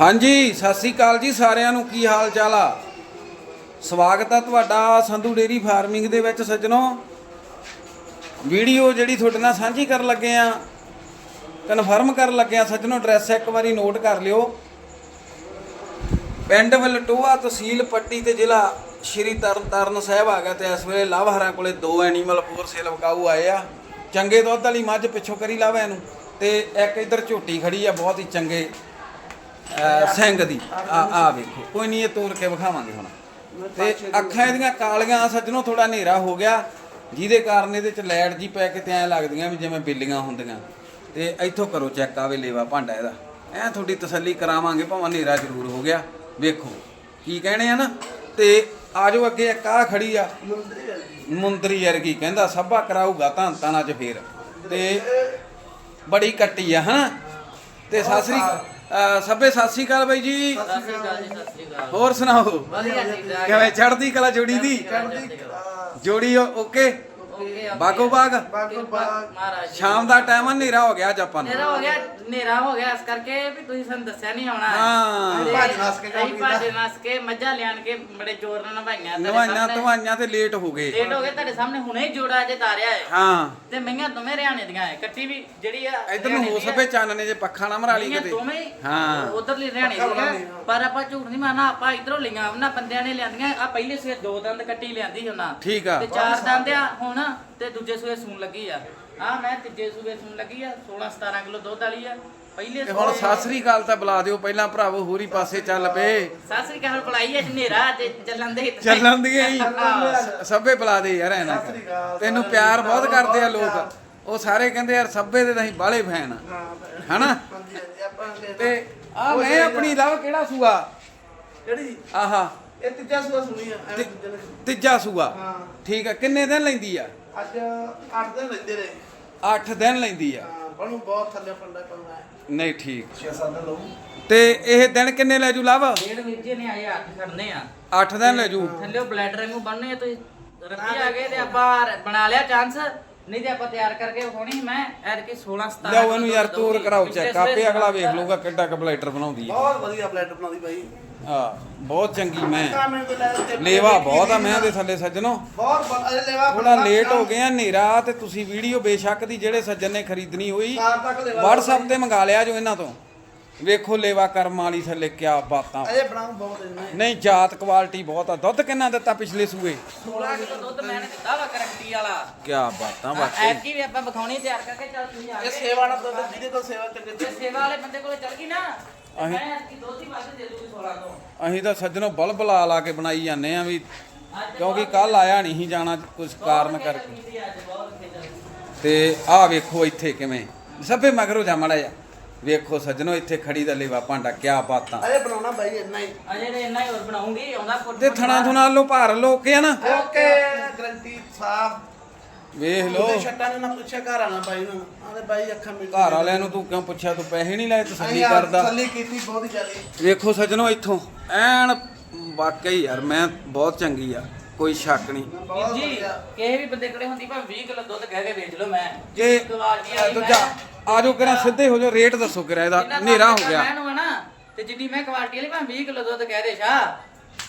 ਹਾਂਜੀ, ਸਤਿ ਸ੍ਰੀ ਅਕਾਲ ਜੀ ਸਾਰਿਆਂ ਨੂੰ। ਕੀ ਹਾਲ ਚਾਲ ਆ? ਸਵਾਗਤ ਆ ਤੁਹਾਡਾ ਸੰਧੂ ਡੇਰੀ ਫਾਰਮਿੰਗ ਦੇ ਵਿੱਚ ਸੱਜਣੋ। ਵੀਡੀਓ ਜਿਹੜੀ ਤੁਹਾਡੇ ਨਾਲ ਸਾਂਝੀ ਕਰਨ ਲੱਗੇ ਆ ਕਨਫਰਮ ਕਰਨ ਲੱਗੇ ਆ। ਸੱਜਣੋ ਐਡਰੈਸ ਇੱਕ ਵਾਰੀ ਨੋਟ ਕਰ ਲਿਓ। ਪਿੰਡ ਵਲਟੋਆ, ਤਹਿਸੀਲ ਪੱਟੀ ਤੇ ਜ਼ਿਲ੍ਹਾ ਸ਼੍ਰੀ ਤਰਨਤਾਰਨ ਸਾਹਿਬ ਆ ਗਿਆ ਤੇ ਇਸ ਵੇਲੇ ਲਾਵਹਰਾਂ ਕੋਲੇ ਦੋ ਐਨੀਮਲ ਫੋਰ ਸੇਲ ਵਕਾਊ ਆਏ ਆ। ਚੰਗੇ ਦੁੱਧ ਵਾਲੀ ਮੱਝ ਪਿੱਛੋਂ ਕਰੀ ਲਾਵਾ ਇਹਨੂੰ। ਤੇ ਇੱਕ ਇੱਧਰ ਝੋਟੀ ਖੜੀ ਆ, ਬਹੁਤ ਹੀ ਚੰਗੇ ਸਿੰਘ ਦੀ। ਆ ਆ ਵੇਖੋ। ਕੋਈ ਨਹੀਂ ਇਹ ਤੋੜ ਕੇ ਵਿਖਾਵਾਂਗੇ ਹੁਣ। ਤੇ ਅੱਖਾਂ ਇਹਦੀਆਂ ਕਾਲੀਆਂ ਸੱਜਣੋ ਥੋੜਾ ਹਨੇਰਾ ਹੋ ਗਿਆ। ਜਿਹਦੇ ਕਾਰਨ ਇਹਦੇ ਚ ਲਾਈਟ ਜੀ ਪੈ ਕੇ ਤੇ ਐ ਲੱਗਦੀਆਂ ਵੀ ਜਿਵੇਂ ਬਿੱਲੀਆਂ ਹੁੰਦੀਆਂ। ਤੇ ਇੱਥੋਂ ਕਰੋ ਚੈੱਕ ਆਵੇ ਲੇਵਾ ਭਾਂਡਾ ਇਹਦਾ। ਐ ਤੁਹਾਡੀ ਤਸੱਲੀ ਕਰਾਵਾਂਗੇ, ਭਾਵੇਂ ਹਨੇਰਾ ਜ਼ਰੂਰ ਹੋ ਗਿਆ। ਵੇਖੋ, ਕੀ ਕਹਿਣੇ ਆ ਨਾ? ਤੇ ਆਜੋ ਅੱਗੇ, ਇੱਕ ਆ ਖੜੀ ਆ। ਮੁੰਦਰੀ ਵਰਗੀ, ਕਹਿੰਦਾ ਸਭਾ ਕਰਾਊਗਾ ਤਾਂ ਤਾਨਾ ਚ ਫੇਰ। ਤੇ ਬੜੀ ਕੱਟੀ ਆ, ਹਨਾ? ਤੇ ਸਤਿ ਸ੍ਰੀ ਸਭੇ ਸਤਿ ਸ੍ਰੀ ਅਕਾਲ ਬਾਈ ਜੀ। ਸਤਿ ਸ਼੍ਰੀ ਅਕਾਲ ਜੀ ਸਤਿ ਸ਼੍ਰੀ ਅਕਾਲ। ਹੋਰ ਸੁਣਾਓ? ਵਧੀਆ ਠੀਕ ਠਾਕ। ਕਿਵੇਂ ਚੜਦੀ ਕਲਾ ਜੋੜੀ ਦੀ? ਜੋੜੀ ਓ- ਓਕੇ। ਓਕੇ ਬਾਗੋ ਬਾਗ। ਮਹਾਰਾਜ ਜੀ। ਸ਼ਾਮ ਦਾ ਟਾਈਮ ਹਨੇਰਾ ਹੋ ਗਿਆ ਅੱਜ ਆਪਾਂ ਨੂੰ। ਹਨੇਰਾ ਹੋ ਗਿਆ ਹਨੇਰਾ ਹੋ ਗਿਆ ਇਸ ਕਰਕੇ ਵੀ ਤੁਸੀਂ ਸਾਨੂੰ ਦੱਸਿਆ ਨਹੀਂ ਆਉਣਾ। ਹਾਂ। ਤੇ ਭੱਜ ਨੱਸ ਕੇ ਕੰਮ ਭੱਜ ਨੱਸ ਕੇ ਮੱਝਾਂ ਲਿਆਣ ਕੇ ਬੜੇ ਜ਼ੋਰ ਨਾਲ ਨਵਾਈਆਂ ਨਵਾਈਆਂ ਤਵਾਈਆਂ ਤੇ ਲੇਟ ਹੋ ਗਏ। ਲੇਟ ਹੋ ਗਏ ਤੁਹਾਡੇ ਸਾਹਮਣੇ ਹੁਣੇ ਜੋੜਾ ਜੇ ਤਾਰਿਆ ਹੈ। ਹਾਂ। ਤੇ ਮਈਆਂ ਦੋਵੇਂ ਹਰਿਆਣੇ ਦੀਆਂ ਹੈ ਕੱਟੀ ਵੀ ਜਿਹੜੀ ਆ ਇਧਰ ਨੂੰ ਹੋ ਸਕੇ ਚਾਨਣੇ ਜੇ ਪੱਖਾ ਨਾ ਮਰਾ ਲਈ ਕਿਤੇ। ਦੋਵੇਂ ਹੀ ਉਧਰਲੀ ਹਰਿਆਣੇ ਦੀਆਂ। ਪਰ ਆਪਾਂ ਝੂਠ ਨਹੀਂ ਮਾਰਨਾ ਆਪਾਂ ਇਧਰੋਂ ਲਈਆਂ ਉਹਨਾਂ ਬੰਦਿਆਂ ਨੇ ਲਿਆਂਦੀਆਂ। ਆ ਪਹਿਲੇ ਸਵੇਰ ਦੋ ਦੰਦ ਕੱਟੀ ਲਿਆਂਦੀ ਉਹਨਾਂ। ਠੀਕ ਆ। ਤੇ ਚਾਰ ਦੰਦ ਆ ਹੁਣ ਤੇ ਦੂਜੇ ਸੂਏ ਸੂਣ ਲੱਗੀ ਆ। ਆ ਮੈਂ ਤੀਜੇ ਸੂਏ ਸੂਣ ਲੱਗੀ ਆ 16 17 ਕਿਲੋ ਦੁੱਧ ਵਾਲੀ ਆ। ਪਹਿਲੇ ਤੇ ਹੁਣ ਸਤਿ ਸ੍ਰੀ ਅਕਾਲ ਤਾਂ ਬੁਲਾ ਦਿਓ ਪਹਿਲਾਂ ਭਰਾਵੋ ਹੋਰੀ ਪਾਸੇ ਚੱਲ ਪਏ। ਸਤਿ ਸ੍ਰੀ ਅਕਾਲ ਬੁਲਾਈ ਹਨੇਰਾ ਤੇ ਚੱਲਣ ਦੇ। ਚੱਲਣ ਦੀਆਂ ਹੀ। ਸਭੇ ਬੁਲਾ ਦੇ ਯਾਰ ਐਨਾ ਸਤਿ ਸ੍ਰੀ ਅਕਾਲ। ਤੈਨੂੰ ਪਿਆਰ ਬਹੁਤ ਕਰਦੇ ਆ ਲੋਕ। ਉਹ ਸਾਰੇ ਕਹਿੰਦੇ ਯਾਰ ਸਭੇ ਦੇ ਤਾਂ ਅਸੀਂ ਬਾਲੇ ਫੈਨ ਆ। ਹਨਾ? ਹਾਂਜੀ ਹਾਂਜੀ ਆਪਾਂ ਤੇ ਆ ਮੈਂ ਆਪਣੀ ਲਵ ਕਿਹੜਾ ਸੂਆ? ਕਿਹੜੀ? ਆਹਾ। ਇਹ ਤੀਜਾ ਸੂਆ ਸੁਣੀ ਆ ਐਵੇਂ ਤੇ- ਦੂਜੇ ਨੇ। ਤੀਜਾ ਸੂਆ? ਹਾਂ। ਠੀਕ ਆ ਕਿੰਨੇ ਦਿਨ ਲੈਂਦੀ ਆ? ਅੱਜ 8 ਦਿਨ ਰਹਿੰਦੇ ਰਹੇ 8 ਦਿਨ ਲੈਂਦੀ ਆ? ਹਾਂ ਬਣੂ ਬਹੁਤ ਥੱਲੇ ਪੰਡਾ ਪੰਡਾ ਨਹੀਂ ਠੀਕ। 6-7 ਦਿਨ ਲਊ। ਤੇ ਇਹ ਦਿਨ ਕਿੰਨੇ ਲੈ ਜੂ ਲਵ? ਡੇਢ ਵੀਜੇ ਨੇ ਆਏ ਅੱਠ ਖੜਨੇ ਆ। 8 ਦਿਨ ਲੈ ਜੂ। ਥੱਲੇ ਬਲੈਡਰ ਵਾਂਗੂ ਬਣਨੇ ਆ ਤੁਸੀਂ ਰੱਖੀ ਆ ਗਏ ਤੇ ਆਪਾਂ ਬਣਾ ਲਿਆ ਚਾਂਸ ਨਹੀਂ ਤੇ ਆਪਾਂ ਤਿਆਰ ਕਰਕੇ ਸੀ ਮੈਂ ਐਤਕੀ 16 17 ਲਿਆਓ ਇਹਨੂੰ ਯਾਰ ਕਿਲੋ ਤੋਰ ਦੁੱਧ ਕਰਾਓ ਪਿਛਲੇ ਚੈੱਕ ਆਪੇ ਸਵੇਰੇ ਅਗਲਾ ਵੇਖ ਲਊਗਾ ਕਿੱਡਾ ਕਪਲੇਟਰ ਬਣਾਉਂਦੀ ਆ। ਬਹੁਤ ਵਧੀਆ ਪਲੇਟ ਬਣਾਉਂਦੀ ਬਾਈ ਆ ਬਹੁਤ ਚੰਗੀ ਮੈਂ। ਤੋਂ ਲੇਵਾ ਬਹੁਤ ਆ ਮੈਂ ਦੇ ਥੱਲੇ ਸੱਜਣੋ। ਬਹੁਤ ਲੇਵਾ ਥੋੜਾ ਲੇਟ ਹੋ ਗਏ ਆ ਹਨੇਰਾ ਤੇ ਤੁਸੀਂ ਵੀਡੀਓ ਬੇਸ਼ੱਕ ਦੀ ਜਿਹੜੇ ਸੱਜਣ ਨੇ ਖਰੀਦਣੀ ਹੋਈ WhatsApp ਤੇ ਮੰਗਾ ਲਿਆ ਜੋ ਇਹਨਾਂ ਤੋਂ। ਵੇਖੋ ਲੇਵਾ ਕਰਮ ਵਾਲੀ ਥੱਲੇ ਕਿਆ ਬਾਤਾਂ। ਅਜੇ ਬਣਾਉ ਬਹੁਤ ਨਹੀਂ ਜਾਤ ਕੁਆਲਿਟੀ ਬਹੁਤ ਆ। ਦੁੱਧ ਕਿੰਨਾ ਦਿੱਤਾ ਪਿਛਲੇ ਸੂਏ? 16 ਕਿਲੋ ਦੁੱਧ ਮੈਂ ਦਿੱਤਾ ਵਾ ਗਰੰਟੀ ਵਾਲਾ। ਕਿਆ ਬਾਤਾਂ ਬਾਕੀ। ਐਤਕੀ ਵੀ ਆਪਾਂ ਵਿਖਾਉਣੀ ਤਿਆਰ ਕਰਕੇ ਚੱਲ ਤੁਸੀਂ ਆ ਇਹ ਸੇਵਾ ਨਾਲ ਦੁੱਧ ਜਿਹਦੇ ਕੋਲ ਸੇਵਾ ਚੰਗੇ ਜੇ ਸੇਵਾ ਵਾਲੇ ਬੰਦੇ ਕੋਲੇ ਚੱਲ ਗਈ ਨਾ ਤੇ ਅਸੀਂ- ਮੈਂ ਐਤਕੀ ਦੁੱਧ ਹੀ ਵੱਧ ਦੇ ਦੂੰਗੀ 16 ਤੋਂ ਅਸੀਂ ਤਾਂ ਸੱਜਣੋ ਬਲਬ ਲਾ ਲਾ ਕੇ ਬਣਾਈ ਜਾਂਦੇ ਆ ਵੀ ਅੱਜ ਕਿਉਂਕਿ ਕੱਲ ਆਇਆ ਨਹੀਂ ਸੀ ਜਾਣਾ ਕੁਝ ਕਾਰਨ ਕਰਕੇ। ਕੀਤੀ ਅੱਜ ਬਹੁਤ ਖੇਚਲ। ਤੇ ਆਹ ਵੇਖੋ ਇੱਥੇ ਕਿਵੇਂ। ਸਭੇ ਮਗਰੋਂ ਜਾ ਮੜਾ ਜਾ ਵੇਖੋ ਸੱਜਣੋ ਇੱਥੇ ਖੜੀ ਦਾ ਲੇਵਾ ਭਾਂਡਾ ਕਿਆ ਬਾਤਾਂ। ਅਜੇ ਬਣਾਉਣਾ ਬਾਈ ਇੰਨਾ ਹੀ। ਅਜੇ ਤੇ ਇੰਨਾ ਹੀ ਹੋਰ ਬਣਾਉਂਗੀ ਆਉਂਦਾ ਫੁੱਟ ਤੇ ਥਣਾ ਥੁਣਾ ਲੋ ਭਾਰ ਲੋ ਕੇ ਆ ਨਾ? ਓਕੇ ਗਰੰਟੀ ਸਾਫ਼ ਵੇਖ ਲੋ ਉਹਦੇ ਛੱਟਾਂ ਨੇ ਨਾ ਪੁੱਛਿਆ ਘਰ ਆਣਾ ਬਾਈ ਨੂੰ। ਆਂਦੇ ਬਾਈ ਅੱਖਾਂ ਮਿਲ ਘਰ ਵਾਲਿਆਂ ਨੂੰ ਤੂੰ ਕਿਉਂ ਪੁੱਛਿਆ? ਤੂੰ ਪੈਸੇ ਨਹੀਂ ਲਾਏ ਤਸੱਲੀ ਕਰਦਾ। ਤਸੱਲੀ ਕੀਤੀ ਬਹੁਤ ਜ਼ਿਆਦੀ। ਵੇਖੋ ਸੱਜਣੋ ਇੱਥੋਂ। ਐਨ ਵਾਕਈ ਯਾਰ ਮੈਂ ਬਹੁਤ ਚੰਗੀ ਆ ਕੋਈ ਸ਼ੱਕ ਨਹੀਂ। ਜੀ ਕਿਸੇ ਵੀ ਬੰਦੇ ਕੋਲੇ ਹੁੰਦੀ ਭਾਵੇਂ 20 ਕਿਲੋ ਦੁੱਧ ਕਹਿ ਕੇ ਵੇਚ ਲਓ ਮੈਂ। ਜੇ ਦੂਜਾ ਆਜੋ ਕਰਾਂ ਸਿੱਧੇ ਹੋ ਜਾਓ ਰੇਟ ਦੱਸੋ ਕਿਰਾ ਇਹਦਾ ਜਿੰਨਾ ਹਨੇਰਾ ਹੋ ਗਿਆ। ਮੈਂ ਨੂੰ ਆ ਨਾ ਤੇ ਜਿੰਨੀ ਮੈਂ ਕੁਆਲਿਟੀ ਵਾਲੀ ਭਾਵੇਂ 20 ਕਿਲੋ ਦੁੱਧ ਕਹਿ ਦੇ ਸ਼ਾ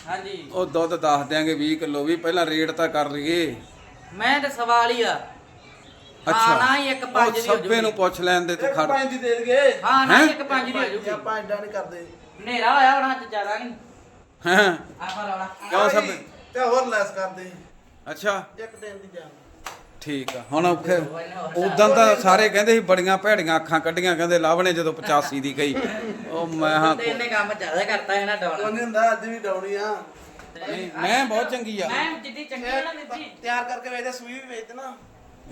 ਹਾਂਜੀ। ਉਹ ਦੁੱਧ ਦੱਸ ਦਿਆਂਗੇ 20 ਕਿਲੋ ਵੀ ਪਹਿਲਾਂ ਰੇਟ ਤਾਂ ਕਰ ਲਈਏ। ਮੈਂ ਤੇ ਸਵਾਲ ਹੀ ਆ। ਅੱਛਾ। ਹਾਂ ਨਾ ਹੀ ਇੱਕ ਉਹ ਪੰਜ ਦੀ ਹੋ ਸੱਬੇ ਨੂੰ ਜੂਗੀ ਪੁੱਛ ਲੈਣ ਦੇ ਤੂੰ ਇੱਕ ਖੜ। ਪੰਜ ਦੀ ਦੇ ਦਗੇ ਹਾਂ ਨਾ ਹੀ ਹੈਂ? ਇੱਕ ਪੰਜ ਦੀ ਹੋ ਜੂਗੀ। ਆਪਾਂ ਐਡਾ ਨਹੀਂ ਕਰਦੇ। ਹਨੇਰਾ ਹੋਇਆ ਹੋਣਾ ਅੱਜ ਜ਼ਿਆਦਾ ਨਹੀਂ ਹਾਂ? ਆਪਾਂ ਲਾਉਣਾ ਕਿਉਂ ਸੱਬੇ ਤੇ ਹੋਰ ਲੈਸ ਕਰਦੇ ਅੱਛਾ। ਇੱਕ ਦਿਨ ਦੀ ਜਾਨ। ਠੀਕ ਆ ਹੁਣ ਔਖੇ। ਉਦੋਂ ਤਾਂ ਸਾਰੇ ਕਹਿੰਦੇ ਸੀ ਬੜੀਆਂ ਭੈੜੀਆਂ ਅੱਖਾਂ ਕੱਢੀਆਂ ਕਹਿੰਦੇ ਨੇ ਜਦੋਂ 85 ਦੀ ਕਹੀ ਉਹ ਮੈਂ ਹਾਂ ਤੇ ਇਹਨੇ ਕੰਮ ਜ਼ਿਆਦਾ ਕਰਤਾ ਹੈ ਨਾ ਡਾਉਣਾ। ਉਹਨੇ ਹੁੰਦਾ ਅੱਜ ਵੀ ਡਾਉਣੀ ਆ। ਨਹੀਂ, ਮੈਂ ਬਹੁਤ ਚੰਗੀ ਆ। ਮੈਂ ਜਿੱਦੀ ਚੰਗੀ ਆ ਨਾ ਵੀਰ ਜੀ। ਤਿਆਰ ਕਰਕੇ ਵੇਚਦੇ ਸੂਈ ਵੀ ਵੇਚਦੇ ਨਾ।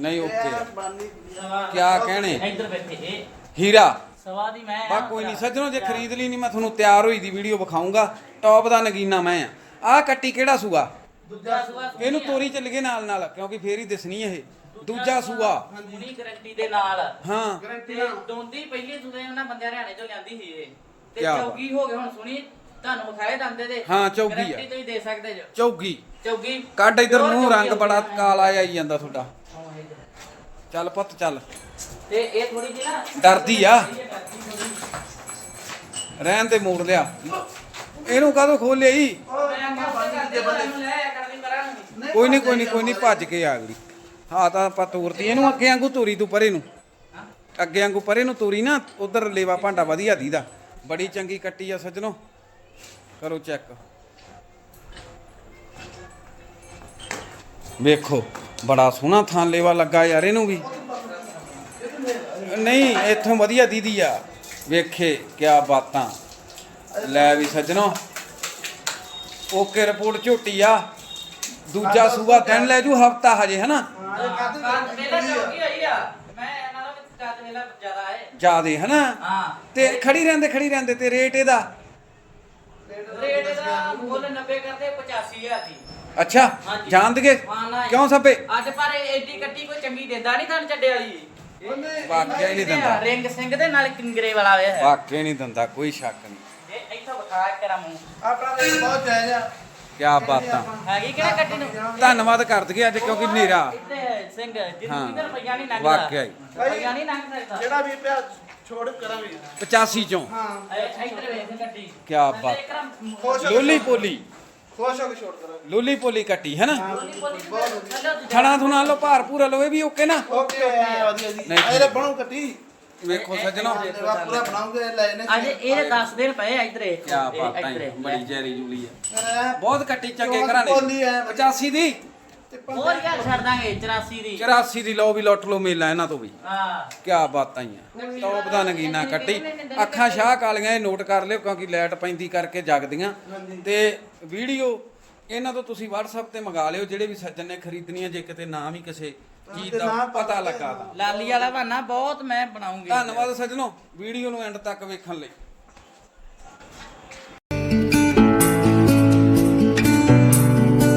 ਨਹੀਂ ਓਕੇ। ਬਾਨੀ ਸਵਾ ਕਿਆ ਕਹਿਣੇ? ਇੱਧਰ ਬੈਠੇ ਇਹ ਹੀਰਾ। ਸਵਾ ਦੀ ਮੈਂ ਬਾ ਕੋਈ ਨਹੀਂ ਸੱਜਣੋ ਜੇ ਖਰੀਦ ਲਈ ਨਹੀਂ ਮੈਂ ਤੁਹਾਨੂੰ ਤਿਆਰ ਹੋਈ ਦੀ ਵੀਡੀਓ ਵਿਖਾਉਂਗਾ ਟੌਪ ਦਾ ਨਗੀਨਾ ਮੈਂ ਆ। ਆਹ ਕੱਟੀ ਕਿਹੜਾ ਸੂਆ? ਦੂਜਾ ਸੂਆ ਇਹਨੂੰ ਤੋਰੀ ਚੱਲ ਗਏ ਨਾਲ ਨਾਲ ਕਿਉਂਕਿ ਫੇਰ ਹੀ ਦਿਸਣੀ ਇਹ। ਦੂਜਾ ਸੂਆ ਪੂਰੀ ਗਾਰੰਟੀ ਦੇ ਨਾਲ। ਹਾਂ। ਗਰੰਟੀ ਤੇ ਨਾਲ। ਦੋਂਦੀ ਪਹਿਲੀ ਸੂਦੇ ਉਹਨਾਂ ਬੰਦਿਆਂ ਹਰਿਆਣੇ ਚੋਂ ਲਿਆਂਦੀ ਸੀ ਇਹ। ਤੇ ਕਿਆ ਬਾਤ। ਚੌਗੀ ਹੋ ਗਏ ਹੁਣ ਸੁਣੀ ਤੁਹਾਨੂੰ ਵਿਖਾਏ ਦੰਦੇ ਦੇ ਹਾਂ, ਚੌਗੀ ਆ। ਗਾਰੰਟੀ ਤੁਸੀਂ ਦੇ ਸਕਦੇ ਜੋ। ਚੌਗੀ। ਚੌਗੀ। ਕੱਢ ਇਧਰ Pure ਮੂੰਹ ਚੌਗੀ ਰੰਗ ਬੜਾ ਆਉਂਦੀ ਆ। ਕਾਲਾ ਆਈ ਜਾਂਦਾ ਤੁਹਾਡਾ। ਹਾਂ, ਇੱਧਰ। ਚੱਲ ਪੁੱਤ ਚੱਲ। ਤੇ ਇਹ ਥੋੜੀ ਜਿਹੀ ਨਾ ਡਰਦੀ ਆ। ਇਹ ਡਰਦੀ ਥੋੜ੍ਹੀ। ਰਹਿਣ ਤੇ ਮੋੜ ਲਿਆ। ਇਹਨੂੰ ਕਾਹਦੋਂ ਖੋਲਿਆ ਈ ਮੈਂ ਕੰਮ ਕਰਦੇ ਬੰਦੇ ਲੈ ਆਇਆ ਕਰਦੀ ਕਰਾਂਗੇ ਕੋਈ ਨਹੀਂ ਕੋਈ ਨਹੀਂ ਕੋਈ ਨਹੀਂ ਭੱਜ ਕੇ ਆ ਗਈ ਹਾਂ ਤਾਂ ਆਪਾਂ ਤੋਰਤੀ। ਇਹਨੂੰ ਅੱਗੇ ਵਾਂਗੂ ਤੋਰੀ ਤੂੰ ਪਰੇ ਨੂੰ। ਅੱਗੇ ਵਾਂਗੂ ਪਰੇ ਨੂੰ ਤੋਰੀ ਨਾ ਉਧਰ ਲੇਵਾ ਭਾਂਡਾ ਵਧੀਆ ਦੀਦਾ। ਬੜੀ ਚੰਗੀ ਕੱਟੀ ਆ ਸੱਜਣੋ। ਕਰੋ ਚੈੱਕ। ਵੇਖੋ ਬੜਾ ਸੋਹਣਾ ਥਾਂ ਲੇਵਾ ਲੱਗਾ ਯਾਰ ਇਹਨੂੰ ਵੀ। ਨਹੀਂ ਇੱਥੋਂ ਵਧੀਆ ਦੀਦੀ ਆ। ਵੇਖੇ ਕਿਆ ਬਾਤਾਂ। ਲੈ ਵੀ ਸੱਜਣੋ ਓਕੇ ਰਿਪੋਰਟ ਝੋਟੀ ਆ। ਦੂਜਾ ਸੂਆ ਦਿਨ ਲੈ ਜੂ ਹਫਤਾ ਹਜੇ ਹਨਾ? ਵੇਲਾ ਚੌਕੀ ਹੋਈ ਆ। ਮੈਂ ਇਹਨਾਂ ਦਾ ਵੀ ਕੱਦ ਵੇਲਾ ਜ਼ਿਆਦਾ ਹੈ। ਜਿਆਦੇ ਹਨਾ? ਹਾਂ। ਤੇ ਖੜੀ ਰਹਿੰਦੇ ਖੜੀ ਰਹਿੰਦੇ ਤੇ ਰੇਟ ਇਹਦਾ। ਰੇਟ ਦਾ ਮੁੱਲ 90 ਕਰਦੇ 85000 ਦੀ। ਅੱਛਾ ਹਾਂਜੀ। ਜਾਣ ਦਗੇ ਹਾਂ ਨਾ ਕਿਉਂ ਸਭੇ ਅੱਜ ਪਰ ਐਡੀ ਕੱਟੀ ਕੋਈ ਚੰਗੀ ਦਿੰਦਾ ਨਹੀਂ ਤੁਹਾਨੂੰ ਚੱਡੇ ਵਾਲੀ। ਵਾਕਿਆ ਹੀ ਨਹੀਂ ਦਿੰਦਾ। ਰਿੰਗ ਸਿੰਘ ਦੇ ਨਾਲ ਕਿੰਗਰੇ ਵਾਲਾ ਵੇ ਹੈ। ਵਾਕਿਆ ਹੀ ਨਹੀਂ ਦਿੰਦਾ ਕੋਈ ਸ਼ੱਕ ਨਹੀਂ। ਇਹ ਇੱਥੋਂ ਵਿਖਾ ਕਰਾਂ ਮੂੰਹ। ਆਪਣਾ ਰੇਟ ਬਹੁਤ ਜਾਇਜ਼ ਆ। ਕਿਆ ਬਾਤਾਂ ਹੈਗੀ ਕਿਹੜਾ ਕੱਟੀ ਨੂੰ? ਧੰਨਵਾਦ ਕਰ ਦਈਏ ਅੱਜ ਕਿਉਂਕਿ ਹਨੇਰਾ। ਇੱਥੇ ਸਿੰਘ ਹਾਂ। ਦਾ ਰੁਪਈਆ ਨਹੀਂ ਲੰਘਦਾ। ਵਾਕਿਆ ਹੀ। ਰੁਪਈਆ ਨਹੀਂ ਲੰਘ ਸਕਦਾ। ਜਿਹੜਾ ਵੀ ਪਿਆ ਛੋੜ ਕਰਾਂਗੇ। 85 ਚੋਂ। ਹਾਂ। ਇੱਧਰ ਵੇਖ ਕੱਟੀ ਕਿਆ ਮੈਂ ਬਾਤ। ਖੁਸ਼ ਹੋ ਕੇ ਲੋਲੀ ਪੋਲੀ। ਖੁਸ਼ ਹੋ ਕੇ ਛੋੜ ਕਰਾਂਗੇ। ਲੋਲੀ ਪੋਲੀ ਕੱਟੀ ਹੈ ਨਾ? ਦੀ ਥਣਾ ਥੁਣਾ ਲੋ ਭਾਰ ਪੂਰਾ ਲੋ ਇਹ ਵੀ ਓਕੇ ਨਾ? ਓਕੇ ਵਧੀਆ ਜੀ। ਨਹੀਂ, ਇਹਦੇ ਬਣੂ ਕੱਟੀ। ਵੇਖੋ ਸੱਜਣੋ। ਪੂਰਾ ਬਣਾਉਂਗੇ ਲੈ ਨੇ ਅੱਜ ਇਹ 10 ਦਿਨ ਪਏ ਆ ਇੱਧਰੇ। ਕਿਆ ਇਹ ਬਾਤਾਂ ਇੱਧਰੇ। ਹੈ ਬੜੀ ਜੈਰੀ ਜੂਲੀ ਆ। ਬਹੁਤ ਬਹੁਤ ਕੱਟੀ ਚੰਗੇ ਘਰਾਂ ਨੇ ਐ। 85 ਦੀ? ਹੋਰ ਯਾਰ ਛੱਡ ਦਾਂਗੇ 84 ਦੀ। 84 ਦੀ ਲਓ ਵੀ ਲੁੱਟ ਲਓ ਮੇਲਾ ਇਹਨਾਂ ਤੋਂ ਵੀ। ਹਾਂ। ਕਿਆ ਬਾਤਾਂ ਹੀ ਆ। ਟੌਪ ਦਾ ਨਗੀਨਾ ਕੱਟੀ। ਅੱਖਾਂ ਸ਼ਾਹ ਕਾਲੀਆਂ ਇਹ ਨੋਟ ਕਰ ਲਿਓ ਕਿਉਂਕਿ ਲਾਈਟ ਪੈਂਦੀ ਕਰਕੇ ਜਗਦੀਆਂ। ਤੇ ਵੀਡੀਓ ਇਹਨਾਂ ਤੋਂ ਤੁਸੀਂ WhatsApp ਤੇ ਮੰਗਾ ਲਿਓ ਜਿਹੜੇ ਵੀ ਸੱਜਣ ਨੇ ਖਰੀਦਣੀ ਹੈ ਜੇ ਕਿਤੇ ਨਾਮ ਹੀ ਕਿਸੇ ਚੀਜ਼ ਦਾ ਪਤਾ ਲੱਗਾ ਤਾਂ। ਲਾਲੀ ਵਾਲਾ ਬਹਾਨਾ ਬਹੁਤ ਮੈਂ ਬਣਾਉਂਗੀ। ਧੰਨਵਾਦ ਸੱਜਣੋ ਵੀਡੀਓ ਨੂੰ ਐਂਡ ਤੱਕ ਵੇਖਣ ਲਈ।